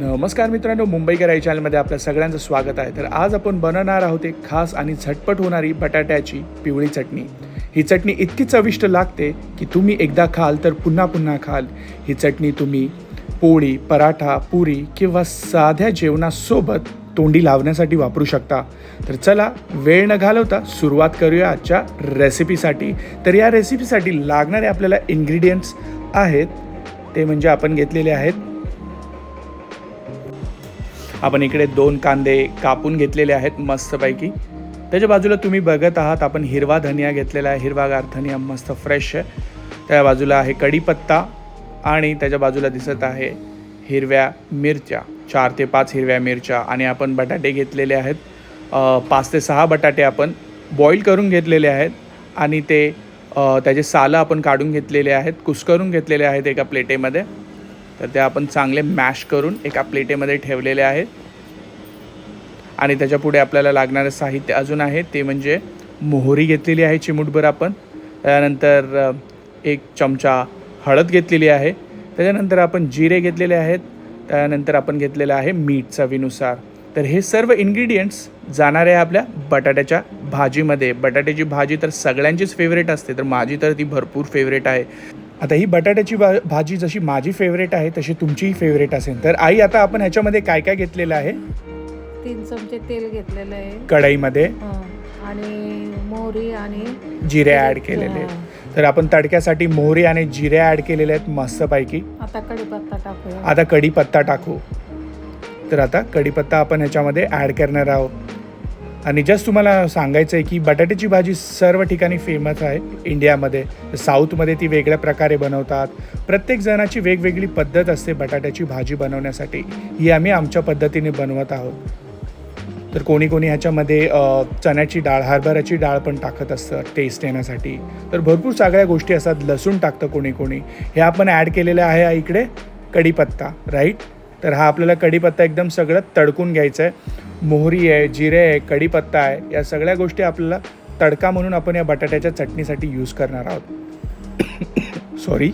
नमस्कार मित्रांनो मुंबईकर आई चॅनलमध्ये आपल्या सगळ्यांचं स्वागत आहे. तर आज आपण बनवणार आहोत एक खास आणि झटपट होणारी बटाट्याची पिवळी चटणी. ही चटणी इतकी चविष्ट लागते की तुम्ही एकदा खाल तर पुन्हा पुन्हा खाल. ही चटणी तुम्ही पोळी पराठा पुरी किंवा साध्या जेवणासोबत तोंडी लावण्यासाठी वापरू शकता. तर चला वेळ न घालवता सुरुवात करूया आजच्या रेसिपीसाठी तर या रेसिपीसाठी लागणारे आपल्याला इन्ग्रेडियंट्स आहेत. ते म्हणजे आपण घेतलेले आहेत आपण इकडे दोन कांदे कापून घेतलेले आहेत मस्तपैकी. त्याच्या बाजूला तुम्ही बघत आहात आपण हिरवा धनिया घेतलेला आहे हिरवागार धनिया मस्त फ्रेश आहे. त्या बाजूला आहे कढीपत्ता आणि त्याच्या बाजूला दिसत आहे हिरव्या मिरच्या चार ते पाच हिरव्या मिरच्या. आणि आपण बटाटे घेतलेले आहेत पाच ते सहा बटाटे आपण बॉईल करून घेतलेले आहेत. आणि ते त्याचे सालं आपण काढून घेतलेले आहेत कुस्करून घेतलेले आहेत एका प्लेटेमध्ये. तर ते आपण चांगले मॅश करून एका प्लेटेमध्ये ठेवलेले आहेत. आणि त्याच्या पुढे आपल्याला लागणारं साहित्य अजून आहे ते म्हणजे मोहरी घेतलेली आहे चिमूटभर आपण. त्यानंतर एक चमचा हळद घेतलेली आहे. त्याच्यानंतर आपण जिरे घेतलेले आहेत. त्यानंतर आपण घेतलेलं आहे मीठ चवीनुसार. तर हे सर्व इन्ग्रेडियंट्स जाणार आहे आपल्या बटाट्याच्या भाजीमध्ये. बटाट्याची भाजी तर सगळ्यांचीच फेवरेट असते तर माझी तर ती भरपूर फेवरेट आहे. आता ही बटाट्याची भा भाजी जशी माझी फेवरेट आहे तशी तुमचीही फेवरेट असेल. तर आई आता आपण ह्याच्यामध्ये काय काय घेतलेलं आहे? तीन चमचे तेल घेतलेलं आहे. कढईमध्ये. आणि मोहरी आणि जिरे ॲड केलेले. आहेत तर आपण तडक्यासाठी मोहरी आणि जिरे ॲड केलेले आहेत मस्तपैकी. आता कढीपत्ता टाकूया. आता कढीपत्ता टाकू. तर आता कढीपत्ता आपण ह्याच्यामध्ये ॲड करणार आहोत. आणि जस्ट तुम्हाला सांगायचं आहे की बटाट्याची भाजी सर्व ठिकाणी फेमस आहे इंडियामध्ये. साऊथमध्ये ती वेगळ्या प्रकारे बनवतात. प्रत्येक जणाची वेगवेगळी पद्धत असते बटाट्याची भाजी बनवण्यासाठी. ही आम्ही आमच्या पद्धतीने बनवत आहोत. तर कोणी कोणी ह्याच्यामध्ये चण्याची डाळ हरभऱ्याची डाळ पण टाकत असतं टेस्ट येण्यासाठी. तर भरपूर सगळ्या गोष्टी असतात. लसूण टाकतं कोणी कोणी. हे आपण ॲड केलेलं आहे इकडे कढीपत्ता राईट तर हा आपल्याला कढीपत्ता एकदम सगळं तडकून घ्यायचं आहे मोहरी आहे जिरे आहे कढीपत्ता आहे या सगळ्या गोष्टी आपल्याला तडका म्हणून आपण या बटाट्याच्या चटणीसाठी यूज करणार आहोत. सॉरी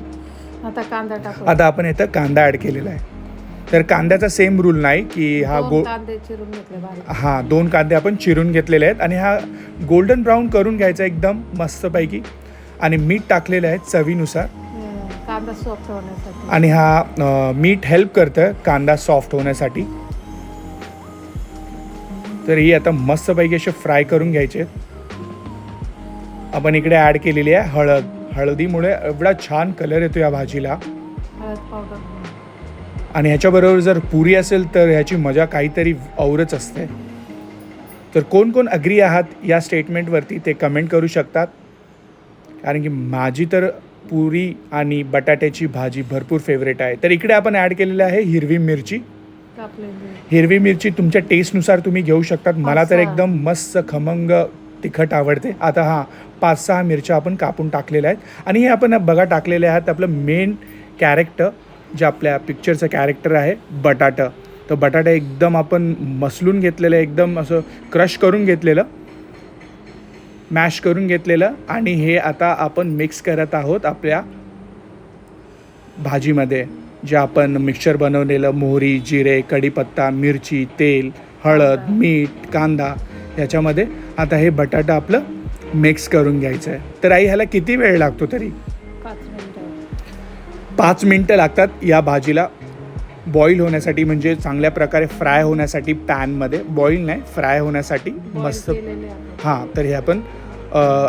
आता कांदा टाकू आता आपण इथं कांदा ॲड केलेला आहे. तर कांद्याचा सेम रूल नाही की हा गो हां दोन कांदे आपण चिरून घेतलेले आहेत आणि हा गोल्डन ब्राऊन करून घ्यायचा एकदम मस्तपैकी. आणि मीठ टाकलेलं आहे चवीनुसार. कांदा सॉफ्ट होण्यासाठी. आणि हा मीठ हेल्प करतं कांदा सॉफ्ट होण्यासाठी. तर ही आता मस्तपैकी असे फ्राय करून घ्यायचे. आपण इकडे ॲड केलेली आहे हळद. हळदीमुळे एवढा छान कलर येतो या भाजीला. आणि ह्याच्याबरोबर जर पुरी असेल तर ह्याची मजा काहीतरी औरच असते. तर कोण कोण अग्री आहात या स्टेटमेंटवरती ते कमेंट करू शकतात. कारण की माझी तर पुरी आणि बटाट्याची भाजी भरपूर फेवरेट आहे. तर इकडे आपण ॲड केलेलं आहे हिरवी मिरची. हिरवी मिरची तुमच्या टेस्टनुसार तुम्ही घेऊ शकतात. मला तर. एकदम मस्त खमंग तिखट आवडते. आता हां पाच सहा मिरच्या आपण कापून टाकलेल्या आहेत. आणि हे आपण बघा टाकलेले आहेत आपलं मेन कॅरेक्टर जे आपल्या पिक्चरचं कॅरेक्टर आहे बटाटा. तर बटाटा एकदम आपण मसलून घेतलेलं एकदम असं क्रश करून घेतलेलं मॅश करून घेतलेलं. आणि हे आता आपण मिक्स करत आहोत आपल्या भाजीमध्ये. जे आपण मिक्सचर बनवलेलं मोहरी जिरे कढीपत्ता मिरची तेल हळद मीठ कांदा ह्याच्यामध्ये आता हे बटाटा आपलं मिक्स करून घ्यायचं आहे. तर आई ह्याला किती वेळ लागतो तरी? पाच मिनिटं. लागतात या भाजीला. बॉईल होण्यासाठी म्हणजे चांगल्या प्रकारे फ्राय होण्यासाठी पॅनमध्ये बॉईल नाही फ्राय होण्यासाठी मस्त. हां तर हे आपण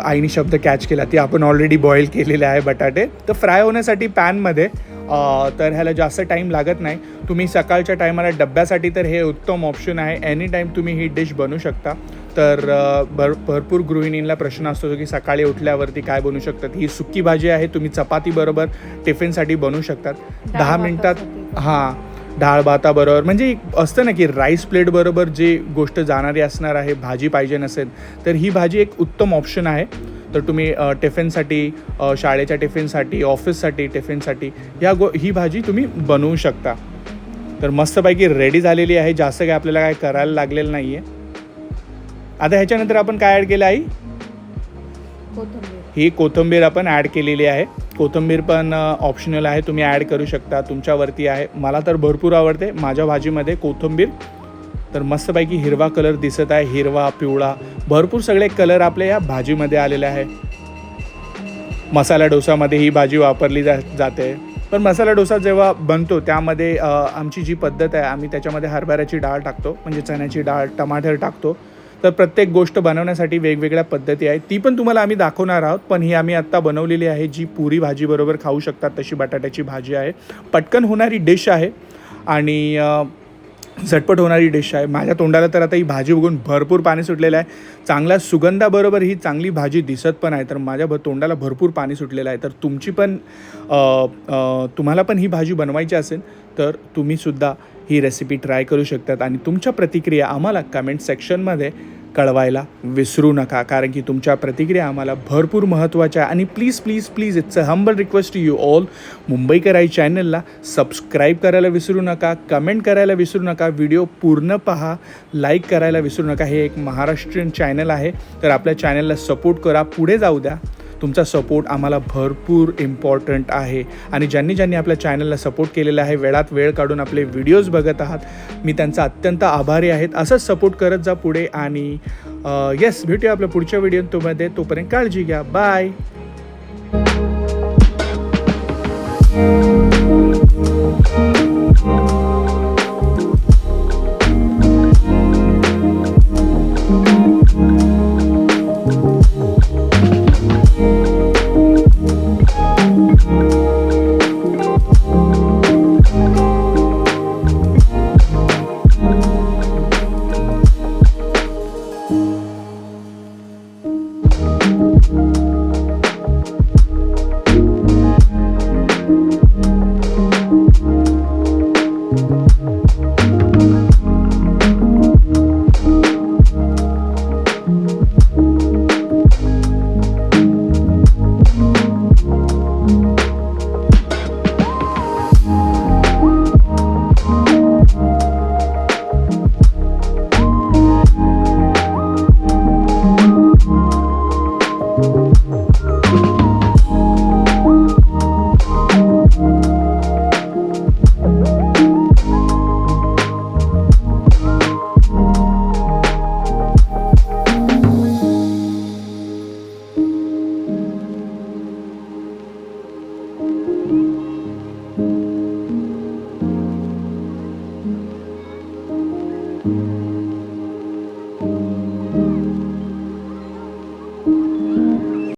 आईने शब्द कॅच केला. ती आपण ऑलरेडी बॉईल केलेले आहे बटाटे. तर फ्राय होण्यासाठी पॅनमध्ये तर ह्याला जास्त टाईम लागत नाही. तुम्ही सकाळच्या टायमाला डब्यासाठी तर हे उत्तम ऑप्शन आहे. एनी टाईम तुम्ही ही डिश बनवू शकता. तर भर भरपूर गृहिणींना प्रश्न असतो की सकाळी उठल्यावरती काय बनवू शकतात? ही सुकी भाजी आहे तुम्ही चपातीबरोबर टिफिनसाठी बनवू शकतात. दहा मिनटात. हां डाळ भाताबरोबर म्हणजे एक असतं ना की राईस प्लेटबरोबर जी गोष्ट जाणारी असणार आहे भाजी पाहिजे नसेल तर ही भाजी एक उत्तम ऑप्शन आहे. तर तुम्ही टिफिनसाठी शाळेच्या टिफिनसाठी ऑफिससाठी टिफिनसाठी या गो ही भाजी तुम्ही बनवू शकता. तर मस्तपैकी रेडी झालेली आहे. जास्त काय आपल्याला काय करायला लागलेलं नाही आहे आता ह्याच्यानंतर आपण काय ॲड केलं आई? कोथिंबीर. ही कोथिंबीर आपण ॲड केलेली आहे. कोथिंबीर पण ऑप्शनल आहे. तुम्ही ॲड करू शकता. तुमच्यावरती आहे. मला तर भरपूर आवडते. माझ्या भाजीमध्ये कोथिंबीर. तर मस्तपैकी हिरवा कलर दिसत आहे. हिरवा पिवळा. भरपूर सगळे कलर आपल्या या भाजीमध्ये आलेले आहे. मसाला डोसामध्ये ही भाजी वापरली जा जाते. पण मसाला डोसा जेव्हा बनतो त्यामध्ये आमची जी पद्धत आहे आम्ही त्याच्यामध्ये हरभऱ्याची डाळ टाकतो. म्हणजे चण्याची डाळ टमाटर टाकतो. तर प्रत्येक गोष्ट बनवण्यासाठी वेगवेगळ्या पद्धती आहेत. ती पण तुम्हाला आम्ही दाखवणार आहोत पण ही आम्ही आत्ता बनवलेली आहे जी पुरी भाजीबरोबर खाऊ शकतात तशी बटाट्याची भाजी आहे. पटकन होणारी डिश आहे आणि झटपट होणारी डिश आहे. माझ्या तोंडाला तर आता ही भाजी बघून भरपूर पाणी सुटलेलं आहे. चांगल्या सुगंधाबरोबर ही चांगली भाजी दिसत पण आहे तर माझ्या भ तोंडाला भरपूर पाणी सुटलेलं आहे. तर तुमची पण तुम्हाला पण ही भाजी बनवायची असेल तर तुम्हीसुद्धा ही रेसिपी ट्राय करू शकतात. आणि तुमच्या प्रतिक्रिया आम्हाला कमेंट सेक्शनमध्ये कळवायला विसरू नका. कारण की तुमच्या प्रतिक्रिया आम्हाला भरपूर महत्त्वाच्या आहे आणि please please please it's a humble request to you all मुंबईकर आई चॅनलला सबस्क्राईब करायला विसरू नका. कमेंट करायला विसरू नका. व्हिडिओ पूर्ण पहा. लाईक करायला विसरू नका. हे एक महाराष्ट्रीयन चॅनल आहे. तर आपल्या चॅनलला सपोर्ट करा. पुढे जाऊ द्या. तुमचा सपोर्ट आम्हाला भरपूर इम्पॉर्टंट आहे. आणि ज्यांनी ज्यांनी आपल्या चॅनलला सपोर्ट केलेला आहे वेळात वेळ काढून आपले व्हिडिओज बघत आहात मी त्यांचा अत्यंत आभारी आहेत असंच सपोर्ट करत जा पुढे आणि येस भेटूया आपल्या पुढच्या व्हिडिओ व्हिडिओमध्ये तोपर्यंत काळजी घ्या. बाय